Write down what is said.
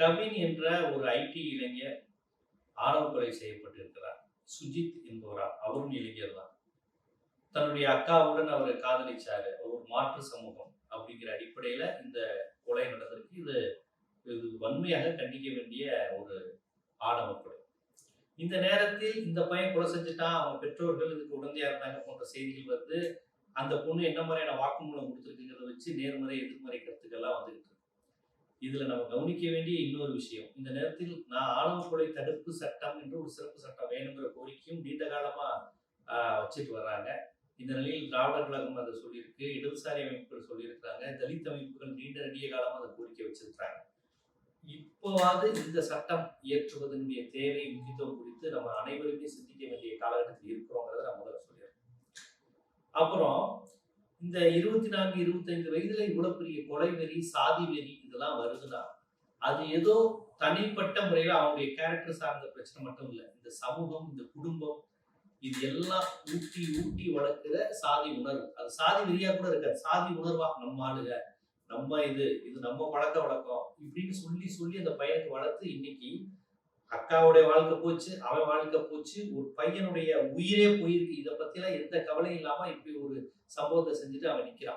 கவின் என்ற ஒரு ஐடி இளைஞர் ஆணவ கொலை செய்யப்பட்டிருக்கிறார். சுஜித் என்பவரா? அவரும் இளைஞர் தான். தன்னுடைய அக்காவுடன் அவர் காதலிச்சாரு. ஒரு மாற்று சமூகம் அப்படிங்கிற அடிப்படையில இந்த கொலை நடந்திருக்கு. இது இது வன்மையாக கண்டிக்க வேண்டிய ஒரு ஆணவ கொலை. இந்த நேரத்தில் இந்த பையன் கொலை செஞ்சுட்டான். அவங்க பெற்றோர்கள் இதுக்கு உடந்தையா இருந்தாங்க போன்ற செய்திகள் வந்து அந்த பொண்ணு என்ன மாதிரியான வாக்குமூலம் கொடுத்துருக்குங்கிறத வச்சு நேர்மறை எதிர்மறை கருத்துக்கள்லாம் வந்துகிட்டு இருக்கு. இதுல நம்ம கவனிக்க வேண்டிய இன்னொரு விஷயம். இந்த நேரத்தில் நான் ஆணவ கொலை தடுப்பு சட்டம் என்று ஒரு சிறப்பு சட்டம் வேணுங்கிற கோரிக்கையும் நீண்ட காலமா வச்சுட்டு வர்றாங்க. இந்த நிலையில் திராவிட கழகம் அதை சொல்லியிருக்கு இடதுசாரி அமைப்புகள் சொல்லியிருக்கிறாங்க தலித் அமைப்புகள் நீண்ட நெடிய காலம் அதை கோரிக்கை வச்சிருக்கிறாங்க. இப்போவாது இந்த சட்டம் இயற்றுவதனுடைய தேவை முக்கியத்துவம் குறித்து நம்ம அனைவருமே சிந்திக்க வேண்டிய காலகட்டத்தில் இருக்கிறோங்கிறத நான் முதல்ல சொல்லிடுறேன். அப்புறம் இந்த இருபத்தி நான்கு இருபத்தைந்து வயதுல இவ்வளவு பெரிய கொலை வெறி சாதி வெறி இதெல்லாம் வருதுன்னா அது ஏதோ தனிப்பட்ட முறையில அவங்களுடைய கேரக்டர் சார்ந்த பிரச்சனை மட்டும் இல்லை. இந்த சமூகம் இந்த குடும்பம் இது எல்லாம் ஊட்டி ஊட்டி வளர்க்கிற சாதி உணர்வு. அது சாதி வெறியா கூட இருக்காது. சாதி உணர்வா நம்ம ஆளுக நம்ம இது இது நம்ம பழக்க வழக்கம் இப்படின்னு சொல்லி சொல்லி அந்த பையனுக்கு வளர்த்து இன்னைக்கு அக்காவுடைய வாழ்க்கை போச்சு அவன் வாழ்க்கை போச்சு ஒரு பையனுடைய உயிரே போயிருக்கு. இதை பத்திலாம் எந்த கவலையும் இல்லாம இப்படி ஒரு சம்பவத்தை செஞ்சுட்டு அவன் நிக்கிறான்.